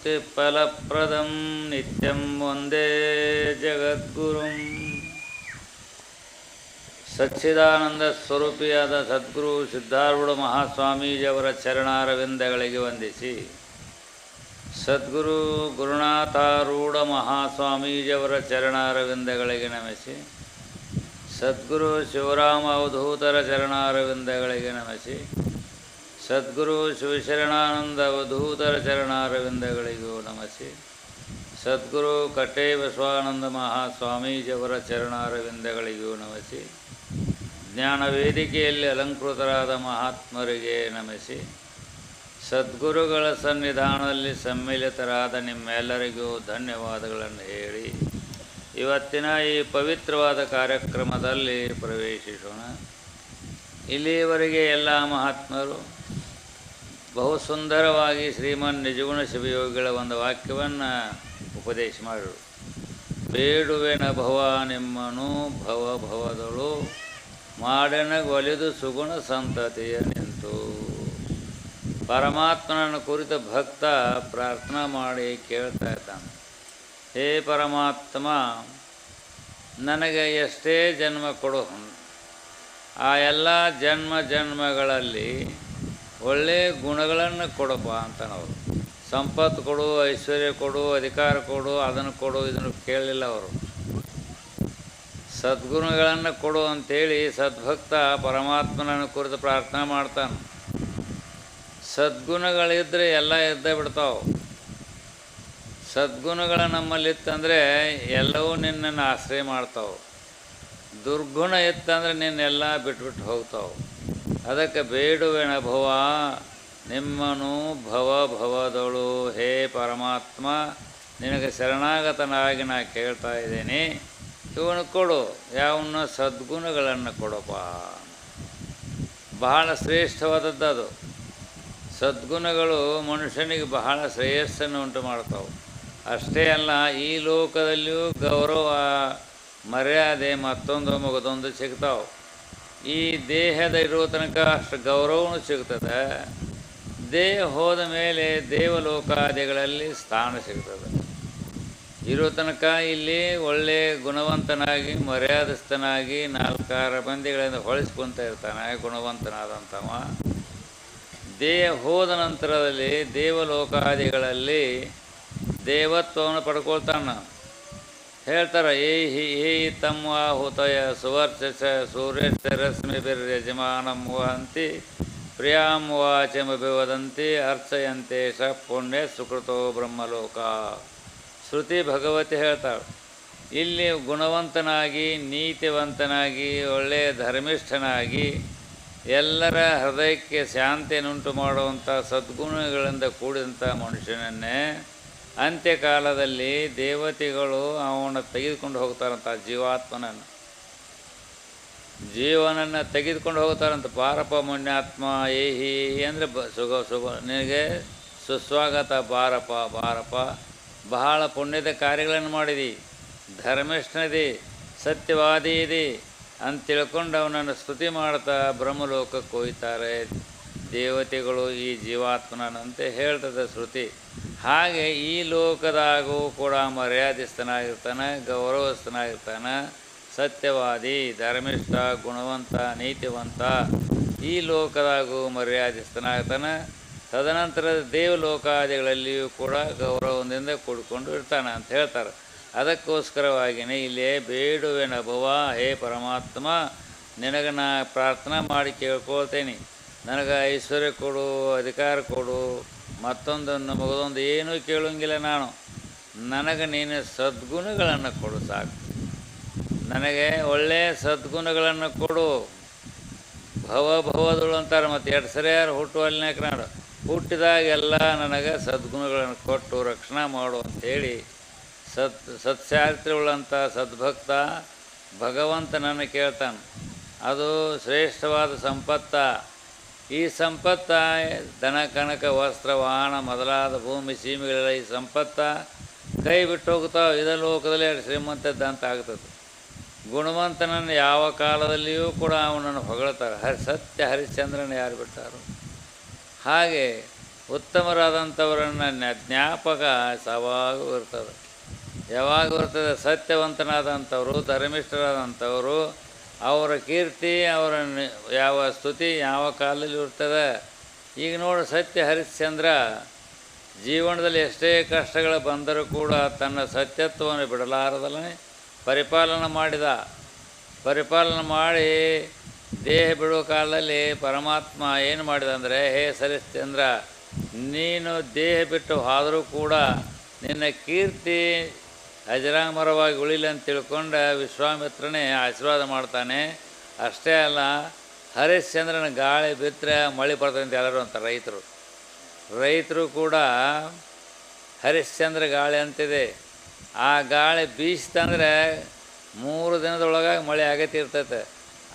भुक्तिमुक्तिफलप्रदं नित्यं वन्दे ಜಗದ್ಗುರುಂ ಸಚ್ಚಿದಾನಂದ ಸ್ವರೂಪಿಯಾದ ಸದ್ಗುರು ಸಿದ್ಧಾರೂಢ ಮಹಾಸ್ವಾಮೀಜಿಯವರ ಚರಣಾರವಿಂದಗಳಿಗೆ ವಂದಿಸಿ ಸದ್ಗುರು ಗುರುನಾಥಾರೂಢ ಮಹಾಸ್ವಾಮೀಜಿಯವರ ಚರಣಾರವಿಂದಗಳಿಗೆ ನಮಿಸಿ ಸದ್ಗುರು ಶಿವರಾಮ ಅವಧೂತರ ಚರಣಾರವಿಂದಗಳಿಗೆ ನಮಿಸಿ ಸದ್ಗುರು ಶಿವಶರಣಾನಂದ ಅವಧೂತರ ಚರಣಾರವಿಂದಗಳಿಗೂ ನಮಸಿ ಸದ್ಗುರು ಕಟ್ಟೆ ಬಸವಾನಂದ ಮಹಾಸ್ವಾಮೀಜಿಯವರ ಚರಣಾರವಿಂದಗಳಿಗೂ ನಮಸಿ ಜ್ಞಾನ ವೇದಿಕೆಯಲ್ಲಿ ಅಲಂಕೃತರಾದ ಮಹಾತ್ಮರಿಗೆ ನಮಸಿ ಸದ್ಗುರುಗಳ ಸನ್ನಿಧಾನದಲ್ಲಿ ಸಮ್ಮಿಲಿತರಾದ ನಿಮ್ಮೆಲ್ಲರಿಗೂ ಧನ್ಯವಾದಗಳನ್ನು ಹೇಳಿ, ಇವತ್ತಿನ ಈ ಪವಿತ್ರವಾದ ಕಾರ್ಯಕ್ರಮದಲ್ಲಿ ಪ್ರವೇಶಿಸೋಣ. ಇಲ್ಲಿಯವರೆಗೆ ಎಲ್ಲ ಮಹಾತ್ಮರು ಬಹು ಸುಂದರವಾಗಿ ಶ್ರೀಮನ್ ನಿಜಗುಣ ಶಿವಯೋಗಿಗಳ ಒಂದು ವಾಕ್ಯವನ್ನು ಉಪದೇಶ ಮಾಡಿರು. ಬೇಡುವೆನ ಭವ ನಿಮ್ಮನು ಭವ ಭವದಳು ಮಾಡೆನ ಒಲಿದು ಸುಗುಣ ಸಂತತಿಯ ನಿಂತು. ಪರಮಾತ್ಮನನ್ನು ಕುರಿತ ಭಕ್ತ ಪ್ರಾರ್ಥನಾ ಮಾಡಿ ಕೇಳ್ತಾ ಇದ್ದಾನೆ. ಹೇ ಪರಮಾತ್ಮ, ನನಗೆ ಎಷ್ಟೇ ಜನ್ಮ ಕೊಡು. ಆ ಎಲ್ಲ ಜನ್ಮ ಜನ್ಮಗಳಲ್ಲಿ ಒಳ್ಳೆಯ ಗುಣಗಳನ್ನು ಕೊಡಪ್ಪ ನಾವು. ಸಂಪತ್ತು ಕೊಡು, ಐಶ್ವರ್ಯ ಕೊಡು, ಅಧಿಕಾರ ಕೊಡು, ಅದನ್ನು ಕೊಡು, ಇದನ್ನು ಕೇಳಲಿಲ್ಲ ಅವರು. ಸದ್ಗುಣಗಳನ್ನು ಕೊಡು ಅಂತೇಳಿ ಸದ್ಭಕ್ತ ಪರಮಾತ್ಮನನ್ನು ಕುರಿತು ಪ್ರಾರ್ಥನೆ ಮಾಡ್ತಾನೆ. ಸದ್ಗುಣಗಳಿದ್ದರೆ ಎಲ್ಲ ಎದ್ದೇ ಬಿಡ್ತಾವೆ. ಸದ್ಗುಣಗಳ ನಮ್ಮಲ್ಲಿತ್ತಂದರೆ ಎಲ್ಲವೂ ನಿನ್ನನ್ನು ಆಶ್ರಯ ಮಾಡ್ತಾವೆ. ದುರ್ಗುಣ ಇತ್ತಂದ್ರೆ ನಿನ್ನೆಲ್ಲ ಬಿಟ್ಬಿಟ್ಟು ಹೋಗ್ತಾವೆ. ಅದಕ್ಕೆ ಬೇಡುವೆಣ ಭವ, ನಿಮ್ಮನು ಭವ ಭವದಳು. ಹೇ ಪರಮಾತ್ಮ, ನಿನಗೆ ಶರಣಾಗತನಾಗಿ ನಾ ಕೇಳ್ತಾ ಇದ್ದೀನಿ. ಇವನು ಕೊಡು, ಯಾವನ್ನ ಸದ್ಗುಣಗಳನ್ನು ಕೊಡಪ್ಪ. ಬಹಳ ಶ್ರೇಷ್ಠವಾದದ್ದು ಅದು ಸದ್ಗುಣಗಳು ಮನುಷ್ಯನಿಗೆ ಬಹಳ ಶ್ರೇಯಸ್ಸನ್ನು ಉಂಟು ಮಾಡ್ತಾವೆ. ಅಷ್ಟೇ ಅಲ್ಲ, ಈ ಲೋಕದಲ್ಲಿಯೂ ಗೌರವ, ಮರ್ಯಾದೆ ಮತ್ತೊಂದು ಮಗದೊಂದು ಸಿಗ್ತಾವೆ. ಈ ದೇಹದ ಇರೋ ತನಕ ಅಷ್ಟು ಗೌರವವೂ ಸಿಗ್ತದೆ ದೇಹ ಹೋದ ಮೇಲೆ ದೇವಲೋಕಾದಿಗಳಲ್ಲಿ ಸ್ಥಾನ ಸಿಗ್ತದೆ ಇರೋ ತನಕ ಇಲ್ಲಿ ಒಳ್ಳೆ ಗುಣವಂತನಾಗಿ, ಮರ್ಯಾದಸ್ಥನಾಗಿ ನಾಲ್ಕಾರು ಮಂದಿಗಳಿಂದ ಹೊಳಿಸ್ಕೊಂತ ಇರ್ತಾನೆ, ಗುಣವಂತನಾದಂಥವ. ದೇಹ ಹೋದ ನಂತರದಲ್ಲಿ ದೇವಲೋಕಾದಿಗಳಲ್ಲಿ ದೇವತ್ವವನ್ನು ಪಡ್ಕೊಳ್ತಾನೆ. ಹೇಳ್ತಾರೆ, ಏ ಹಿ, ಏ ತಮ್ಮ ಹುತಯ ಸುವರ್ಚಸ ಸೂರ್ಯಶ್ಚ ರಶ್ಮಿ ಯಜಮಾನಂ ವಹಂತಿ, ಪ್ರಿಯಾಂ ವಾಚಮಭಿ ವದಂತಿ ಅರ್ಚಯಂತೆ ಶ ಪುಣ್ಯ ಸುಕೃತೋ ಬ್ರಹ್ಮಲೋಕ. ಶ್ರುತಿ ಭಗವತಿ ಹೇಳ್ತಾಳೆ, ಇಲ್ಲಿ ಗುಣವಂತನಾಗಿ, ನೀತಿವಂತನಾಗಿ ಒಳ್ಳೆಯ ಧರ್ಮಿಷ್ಠನಾಗಿ, ಎಲ್ಲರ ಹೃದಯಕ್ಕೆ ಶಾಂತಿಯನ್ನುಂಟು ಮಾಡುವಂಥ ಸದ್ಗುಣಗಳಿಂದ ಕೂಡಿದಂಥ ಮನುಷ್ಯನನ್ನೇ ಅಂತ್ಯಕಾಲದಲ್ಲಿ ದೇವತೆಗಳು ಅವನ ತೆಗೆದುಕೊಂಡು ಹೋಗ್ತಾರಂತ ಜೀವಾತ್ಮನನ್ನು. ಜೀವನನ್ನು ತೆಗೆದುಕೊಂಡು ಹೋಗ್ತಾರಂತ ಪಾರಪ ಮುಣ್ಯಾತ್ಮ ಏಹಿ ಅಂದರೆ ಬ ಸುಗ ನಿನಗೆ ಸುಸ್ವಾಗತ ಬಾರಪ ಬಾರಪ ಬಹಳ ಪುಣ್ಯದ ಕಾರ್ಯಗಳನ್ನು ಮಾಡಿದಿ. ಧರ್ಮಿಷ್ಠನಿದೆ ಸತ್ಯವಾದಿ ಇದೆ ಅಂತ ತಿಳ್ಕೊಂಡು ಅವನನ್ನು ಸ್ತುತಿ ಮಾಡ್ತಾ ಬ್ರಹ್ಮಲೋಕಕ್ಕೆ ಹೋಯ್ತಾರೆ. ದೇವತೆಗಳು ಈ ಜೀವಾತ್ಮನಂತೆ ಹೇಳ್ತದೆ ಶ್ರುತಿ. ಹಾಗೆ ಈ ಲೋಕದಾಗೂ ಕೂಡ ಮರ್ಯಾದಿಸ್ತನಾಗಿರ್ತಾನೆ ಗೌರವಸ್ಥನಾಗಿರ್ತಾನೆ, ಸತ್ಯವಾದಿ, ಧರ್ಮಿಷ್ಠ, ಗುಣವಂತ, ನೀತಿವಂತ, ಈ ಲೋಕದಾಗೂ ಮರ್ಯಾದಿಸ್ತನಾಗಿರ್ತಾನೆ ತದನಂತರ ದೇವಲೋಕಾದಿಗಳಲ್ಲಿಯೂ ಕೂಡ ಗೌರವದಿಂದ ಕೂಡಿಕೊಂಡು ಇರ್ತಾನೆ ಅಂತ ಹೇಳ್ತಾರೆ. ಅದಕ್ಕೋಸ್ಕರವಾಗಿಯೇ ಇಲ್ಲಿ ಬೇಡುವೆನ ಭವ ಹೇ ಪರಮಾತ್ಮ, ನಿನಗೆ ನಾ ಪ್ರಾರ್ಥನಾ ಮಾಡಿ ಕೇಳ್ಕೊಳ್ತೇನೆ. ನನಗೆ ಐಶ್ವರ್ಯ ಕೊಡು, ಅಧಿಕಾರ ಕೊಡು. ಮತ್ತೊಂದನ್ನು ಮಗದೊಂದು ಏನೂ ಕೇಳೋಂಗಿಲ್ಲ ನಾನು. ನನಗೆ ನೀನು ಸದ್ಗುಣಗಳನ್ನು ಕೊಡು ಸಾಕು. ನನಗೆ ಒಳ್ಳೆಯ ಸದ್ಗುಣಗಳನ್ನು ಕೊಡು. ಭವ ಭವದಳು ಅಂತಾರೆ ಮತ್ತು ಎರಡು ಸರಿಯಾರು ಹುಟ್ಟುವಲ್ಲಿನಾಕ ನಾಡು? ಹುಟ್ಟಿದಾಗೆಲ್ಲ ನನಗೆ ಸದ್ಗುಣಗಳನ್ನು ಕೊಟ್ಟು ರಕ್ಷಣೆ ಮಾಡು ಅಂಥೇಳಿ ಸತ್ ಸತ್ಸಾರಿತ್ರಿಗಳಂಥ ಸದ್ಭಕ್ತ ಭಗವಂತ ನನ್ನ ಕೇಳ್ತಾನೆ. ಅದು ಶ್ರೇಷ್ಠವಾದ ಸಂಪತ್ತ. ಈ ಸಂಪತ್ತ ದನ, ಕನಕ, ವಸ್ತ್ರ, ವಾಹನ ಮೊದಲಾದ ಭೂಮಿ ಸೀಮೆಗಳೆಲ್ಲ ಈ ಸಂಪತ್ತ ಕೈ ಬಿಟ್ಟು ಹೋಗ್ತಾವೆ ಇದ ಲೋಕದಲ್ಲಿ ಶ್ರೀಮಂತದ್ದಂತ ಆಗ್ತದೆ. ಗುಣವಂತನನ್ನು ಯಾವ ಕಾಲದಲ್ಲಿಯೂ ಕೂಡ ಅವನನ್ನು ಹೊಗಳ್ತಾರೆ. ಹರಿ, ಸತ್ಯ ಹರಿಶ್ಚಂದ್ರನ ಯಾರು ಬಿಟ್ಟಾರು ಹಾಗೆ ಉತ್ತಮರಾದಂಥವರನ್ನು ಜ್ಞಾ- ಜ್ಞಾಪಕ ಸವಾಗ ಇರ್ತದೆ. ಯಾವಾಗ ಬರ್ತದೆ ಸತ್ಯವಂತನಾದಂಥವರು, ಧರ್ಮಿಷ್ಠರಾದಂಥವರು ಅವರ ಕೀರ್ತಿ, ಅವರ ಯಾವ ಸ್ತುತಿ, ಯಾವ ಕಾಲದಲ್ಲಿ ಇರ್ತದೆ. ಈಗ ನೋಡಿ ಸತ್ಯ ಹರಿಶ್ಚಂದ್ರ, ಜೀವನದಲ್ಲಿ ಎಷ್ಟೇ ಕಷ್ಟಗಳು ಬಂದರೂ ಕೂಡ ತನ್ನ ಸತ್ಯತ್ವವನ್ನು ಬಿಡಲಾರದಲ್ಲೇ ಪರಿಪಾಲನೆ ಮಾಡಿದ. ಪರಿಪಾಲನೆ ಮಾಡಿ ದೇಹ ಬಿಡುವ ಕಾಲದಲ್ಲಿ ಪರಮಾತ್ಮ ಏನು ಮಾಡಿದ ಅಂದರೆ, ಹೇ ಸರಿಶ್ಚಂದ್ರ, ನೀನು ದೇಹ ಬಿಟ್ಟು ಆದರೂ ಕೂಡ ನಿನ್ನ ಕೀರ್ತಿ ಅಜರಾಮರವಾಗಿ ಉಳಿಲಿ ಅಂತ ತಿಳ್ಕೊಂಡು ವಿಶ್ವಾಮಿತ್ರನೇ ಆಶೀರ್ವಾದ ಮಾಡ್ತಾನೆ. ಅಷ್ಟೇ ಅಲ್ಲ, ಹರಿಶ್ಚಂದ್ರನ ಗಾಳಿ ಬಿತ್ತರೆ ಮಳೆ ಬರ್ತದೆ ಅಂತ ಎಲ್ಲರೂ ಅಂತ ರೈತರು. ರೈತರು ಕೂಡ ಹರಿಶ್ಚಂದ್ರ ಗಾಳಿ ಅಂತಿದೆ. ಆ ಗಾಳಿ ಬೀಸ್ತಂದರೆ ಮೂರು ದಿನದೊಳಗಾಗಿ ಮಳೆ ಆಗತ್ತಿರ್ತೈತೆ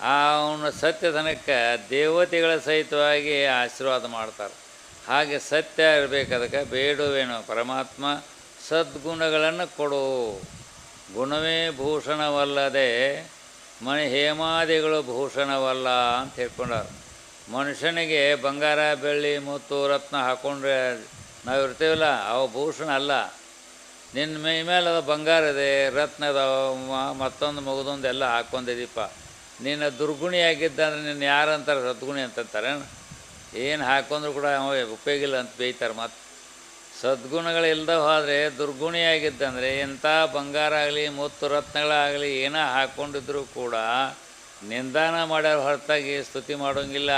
ಆ ಅವನ ಸತ್ಯಧನಕ್ಕೆ ದೇವತೆಗಳ ಸಹಿತವಾಗಿ ಆಶೀರ್ವಾದ ಮಾಡ್ತಾರೆ. ಹಾಗೆ ಸತ್ಯ ಇರಬೇಕು ಅದಕ್ಕೆ, ಬೇಡುವೇನು ಪರಮಾತ್ಮ ಸದ್ಗುಣಗಳನ್ನು ಕೊಡು. ಗುಣವೇ ಭೂಷಣವಲ್ಲದೆ ಮನೆ ಹೇಮಾದಿಗಳು ಭೂಷಣವಲ್ಲ ಅಂತ ಹೇಳ್ಕೊಂಡಾರ ಮನುಷ್ಯನಿಗೆ ಬಂಗಾರ, ಬೆಳ್ಳಿ, ಮುತ್ತು, ರತ್ನ ಹಾಕ್ಕೊಂಡ್ರೆ ನಾವು ಇರ್ತೀವಲ್ಲ, ಅವು ಭೂಷಣ ಅಲ್ಲ. ನಿನ್ನ ಮೈ ಮೇಲೆ ಅದು ಬಂಗಾರ ಇದೆ, ರತ್ನ ಅದಾವ ಮತ್ತೊಂದು ಮಗದೊಂದು ಎಲ್ಲ ಹಾಕ್ಕೊಂಡಿದ್ದೀಪ ನಿನ್ನ ದುರ್ಗುಣಿ ಅಂದರೆ ನಿನ್ನ ಯಾರು ಅಂತಾರೆ ಸದ್ಗುಣಿ ಅಂತಂತಾರೆ ಏನು ಹಾಕ್ಕೊಂಡ್ರು ಕೂಡ ಉಪಯೋಗ ಇಲ್ಲ ಅಂತ ಬೇಯ್ತಾರೆ ಮತ್ತು. ಸದ್ಗುಣಗಳಿಲ್ದ ಹೋದರೆ ದುರ್ಗುಣಿಯಾಗಿದ್ದಂದರೆ ಎಂಥ ಬಂಗಾರ ಆಗಲಿ, ಮುತ್ತು ರತ್ನಗಳಾಗಲಿ ಏನೋ ಹಾಕ್ಕೊಂಡಿದ್ರು ಕೂಡ ನಿಂದಾನ ಮಾಡ್ಯಾರ ಹೊರತಾಗಿ ಸ್ತುತಿ ಮಾಡೋಂಗಿಲ್ಲ.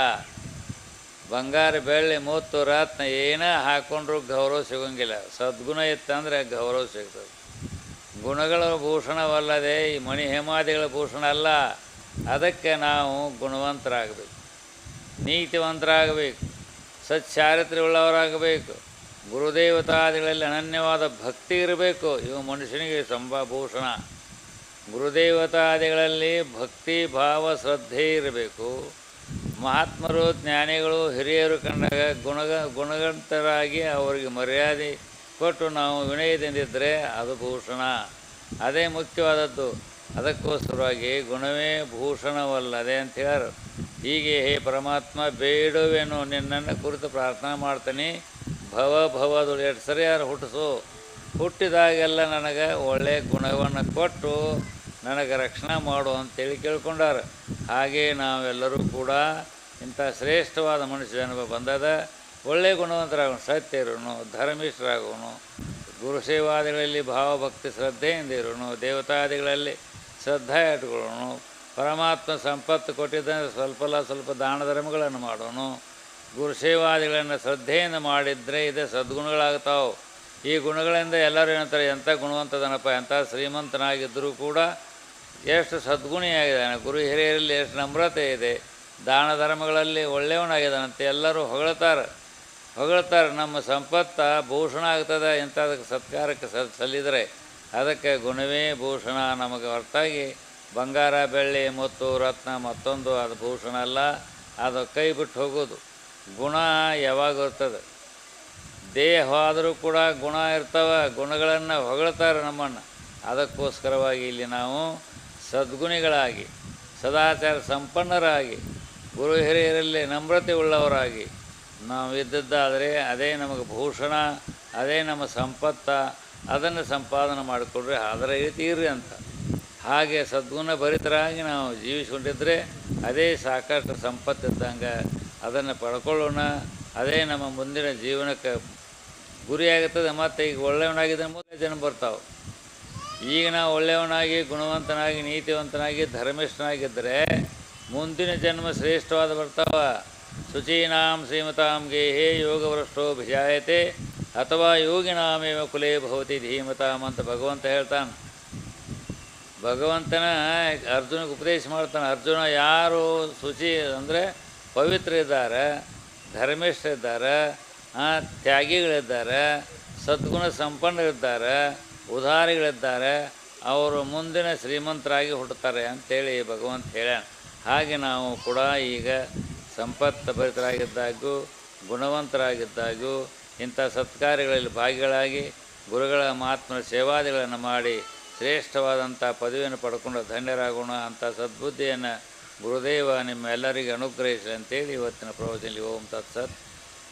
ಬಂಗಾರ, ಬೆಳ್ಳಿ, ಮುತ್ತು, ರತ್ನ ಏನೇ ಹಾಕ್ಕೊಂಡ್ರು ಗೌರವ ಸಿಗೋಂಗಿಲ್ಲ. ಸದ್ಗುಣ ಇತ್ತಂದರೆ ಗೌರವ ಸಿಗ್ತದೆ. ಗುಣಗಳ ಭೂಷಣವಲ್ಲದೆ ಈ ಮಣಿ ಹೇಮಾದಿಗಳ ಭೂಷಣ ಅಲ್ಲ. ಅದಕ್ಕೆ ನಾವು ಗುಣವಂತರಾಗಬೇಕು. ನೀತಿವಂತರಾಗಬೇಕು. ಸಚ್ಚಾರಿತ್ರ್ಯವುಳ್ಳವರಾಗಬೇಕು. ಗುರುದೇವತಾದಿಗಳಲ್ಲಿ ಅನನ್ಯವಾದ ಭಕ್ತಿ ಇರಬೇಕು. ಇವು ಮನುಷ್ಯನಿಗೆ ಸಂಭಭೂಷಣ. ಗುರುದೇವತಾದಿಗಳಲ್ಲಿ ಭಕ್ತಿ, ಭಾವ, ಶ್ರದ್ಧೆ ಇರಬೇಕು. ಮಹಾತ್ಮರು, ಜ್ಞಾನಿಗಳು, ಹಿರಿಯರು ಕಂಡಾಗ ಗುಣಗ, ಗುಣಗಂತರಾಗಿ ಅವರಿಗೆ ಮರ್ಯಾದೆ ಕೊಟ್ಟು ನಾವು ವಿನಯದಿಂದಿದ್ದರೆ ಅದು ಭೂಷಣ. ಅದೇ ಮುಖ್ಯವಾದದ್ದು. ಅದಕ್ಕೋಸ್ಕರವಾಗಿ ಗುಣವೇ ಭೂಷಣವಲ್ಲದೆ ಅಂತ ಹೇಳರು ಹೀಗೆ ಹೇ ಪರಮಾತ್ಮ, ಬೇಡುವೆನು, ನಿನ್ನನ್ನು ಕುರಿತು ಪ್ರಾರ್ಥನೆ ಮಾಡ್ತೀನಿ. ಭವ ಭವದು ಎಷ್ಟು ಸರಿಯಾರು ಹುಟ್ಟಿಸು ಹುಟ್ಟಿದಾಗೆಲ್ಲ ನನಗೆ ಒಳ್ಳೆಯ ಗುಣವನ್ನು ಕೊಟ್ಟು ನನಗೆ ರಕ್ಷಣೆ ಮಾಡು ಅಂತೇಳಿ ಕೇಳ್ಕೊಂಡಾರ. ಹಾಗೆ ನಾವೆಲ್ಲರೂ ಕೂಡ ಇಂಥ ಶ್ರೇಷ್ಠವಾದ ಮನುಷ್ಯ ಜನ್ಮ ಬಂದದ ಒಳ್ಳೆಯ ಗುಣವಂತರಾಗೋಣ, ಸತ್ಯರುನು ಧರ್ಮಿಷ್ಠರಾಗೋನು ಗುರುಸೇವಾದಿಗಳಲ್ಲಿ ಭಾವಭಕ್ತಿ ಶ್ರದ್ಧೆಯಿಂದ ಇರೋನು, ದೇವತಾದಿಗಳಲ್ಲಿ ಶ್ರದ್ಧಾ ಇಟ್ಕೊಳ್ಳೋನು ಪರಮಾತ್ಮ ಸಂಪತ್ತು ಕೊಟ್ಟಿದ್ದರೆ ಸ್ವಲ್ಪಲ್ಲ ಸ್ವಲ್ಪ ದಾನ ಧರ್ಮಗಳನ್ನು ಮಾಡೋನು. ಗುರುಸೇವಾದಿಗಳನ್ನು ಶ್ರದ್ಧೆಯಿಂದ ಮಾಡಿದರೆ ಇದೇ ಸದ್ಗುಣಗಳಾಗ್ತಾವೆ. ಈ ಗುಣಗಳಿಂದ ಎಲ್ಲರೂ ಏನಂತಾರೆ ಎಂಥ ಗುಣವಂತದನಪ್ಪ ಎಂಥ ಶ್ರೀಮಂತನಾಗಿದ್ದರೂ ಕೂಡ ಎಷ್ಟು ಸದ್ಗುಣಿಯಾಗಿದ್ದಾನೆ. ಗುರು ಹಿರಿಯರಲ್ಲಿ ಎಷ್ಟು ನಮ್ರತೆ ಇದೆ. ದಾನ ಧರ್ಮಗಳಲ್ಲಿ ಒಳ್ಳೆಯವನಾಗಿದ್ದಾನಂತೆ ಎಲ್ಲರೂ ಹೊಗಳ್ತಾರೆ. ಹೊಗಳ್ತಾರೆ, ನಮ್ಮ ಸಂಪತ್ತ ಭೂಷಣ ಆಗ್ತದೆ. ಇಂಥದಕ್ಕೆ ಸತ್ಕಾರಕ್ಕೆ ಸಲ್ಲಿದರೆ ಅದಕ್ಕೆ ಗುಣವೇ ಭೂಷಣ. ನಮಗೆ ಹೊರತಾಗಿ ಬಂಗಾರ, ಬೆಳ್ಳಿ, ಮುತ್ತು, ರತ್ನ ಮತ್ತೊಂದು ಅದು ಭೂಷಣ ಅಲ್ಲ. ಅದು ಕೈ ಬಿಟ್ಟು ಹೋಗೋದು. ಗುಣ ಯಾವಾಗ ಇರ್ತದೆ? ದೇಹ ಆದರೂ ಕೂಡ ಗುಣ ಇರ್ತವೆ, ಗುಣಗಳನ್ನು ಹೊಗಳ್ತಾರೆ ನಮ್ಮನ್ನು. ಅದಕ್ಕೋಸ್ಕರವಾಗಿ ಇಲ್ಲಿ ನಾವು ಸದ್ಗುಣಿಗಳಾಗಿ, ಸದಾಚಾರ ಸಂಪನ್ನರಾಗಿ, ಗುರು ಹಿರಿಯರಲ್ಲಿ ನಮ್ರತೆ ಉಳ್ಳವರಾಗಿ ನಾವು ಇದ್ದದ್ದಾದರೆ ಅದೇ ನಮಗೆ ಭೂಷಣ, ಅದೇ ನಮ್ಮ ಸಂಪತ್ತ, ಅದನ್ನು ಸಂಪಾದನೆ ಮಾಡಿಕೊಂಡ್ರೆ ಅದರ ರೀತಿ ಇರ್ರಿ ಅಂತ. ಹಾಗೆ ಸದ್ಗುಣ ಭರಿತರಾಗಿ ನಾವು ಜೀವಿಸಿಕೊಂಡಿದ್ದರೆ ಅದೇ ಸಾಕಷ್ಟು ಸಂಪತ್ತಿದ್ದಂಗೆ ಅದನ್ನು ಪಡ್ಕೊಳ್ಳೋಣ. ಅದೇ ನಮ್ಮ ಮುಂದಿನ ಜೀವನಕ್ಕೆ ಗುರಿಯಾಗುತ್ತದೆ. ಮತ್ತು ಈಗ ಒಳ್ಳೆಯವನಾಗಿದ್ದ ಮುಂದೆ ಜನ ಬರ್ತಾವೆ. ಈಗ ನಾವು ಒಳ್ಳೆಯವನಾಗಿ, ಗುಣವಂತನಾಗಿ, ನೀತಿವಂತನಾಗಿ, ಧರ್ಮಿಷ್ಠನಾಗಿದ್ದರೆ ಮುಂದಿನ ಜನ್ಮ ಶ್ರೇಷ್ಠವಾದ ಬರ್ತಾವ. ಶುಚೀನಾಂ ಶ್ರೀಮತಾಂ ಗೇಹೇ ಯೋಗಭ್ರಷ್ಟೋ ಭಿಜಾಯತೆ ಅಥವಾ ಯೋಗಿನಾಮೇವ ಕುಲೇ ಭವತಿ ಧೀಮತಾಂ ಅಂತ ಭಗವಂತ ಹೇಳ್ತಾನೆ. ಭಗವಂತನ ಅರ್ಜುನಿಗೆ ಉಪದೇಶ ಮಾಡ್ತಾನೆ. ಅರ್ಜುನ ಯಾರು ಶುಚಿ ಅಂದರೆ ಪವಿತ್ರ ಇದ್ದಾರೆ ಆ, ತ್ಯಾಗಿಗಳಿದ್ದಾರೆ ಸದ್ಗುಣ ಸಂಪನ್ನರಿದ್ದಾರೆ ಉದಾರಿಗಳಿದ್ದಾರೆ ಅವರು ಮುಂದಿನ ಶ್ರೀಮಂತರಾಗಿ ಹುಟ್ಟುತ್ತಾರೆ ಅಂತೇಳಿ ಭಗವಂತ ಹೇಳ್ಯಾನ. ಹಾಗೆ ನಾವು ಕೂಡ ಈಗ ಸಂಪತ್ತು ಭರಿತರಾಗಿದ್ದಾಗೂ ಗುಣವಂತರಾಗಿದ್ದಾಗೂ ಇಂಥ ಸತ್ಕಾರ್ಯಗಳಲ್ಲಿ ಭಾಗಿಗಳಾಗಿ ಗುರುಗಳ ಮಹಾತ್ಮರ ಸೇವಾದಿಗಳನ್ನು ಮಾಡಿ ಶ್ರೇಷ್ಠವಾದಂಥ ಪದವಿಯನ್ನು ಪಡ್ಕೊಂಡು ಧನ್ಯರಾಗೋಣ ಅಂಥ ಸದ್ಬುದ್ಧಿಯನ್ನು ಗುರುದೇವ ನಿಮ್ಮೆಲ್ಲರಿಗೆ ಅನುಗ್ರಹಿಸಲಿ ಅಂತೇಳಿ ಇವತ್ತಿನ ಪ್ರವಚನದಲ್ಲಿ ಓಂ ತತ್ಸತ್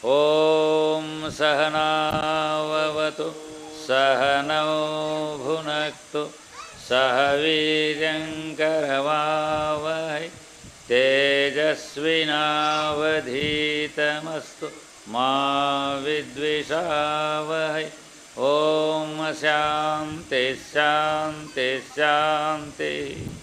ॐ सहनाववतु सहनौ भुनक्तु सह वीर्यङ्करवावहै तेजस्विनावधीतमस्तु मा विद्विषावहै ॐ शान्तिः शान्तिः शान्तिः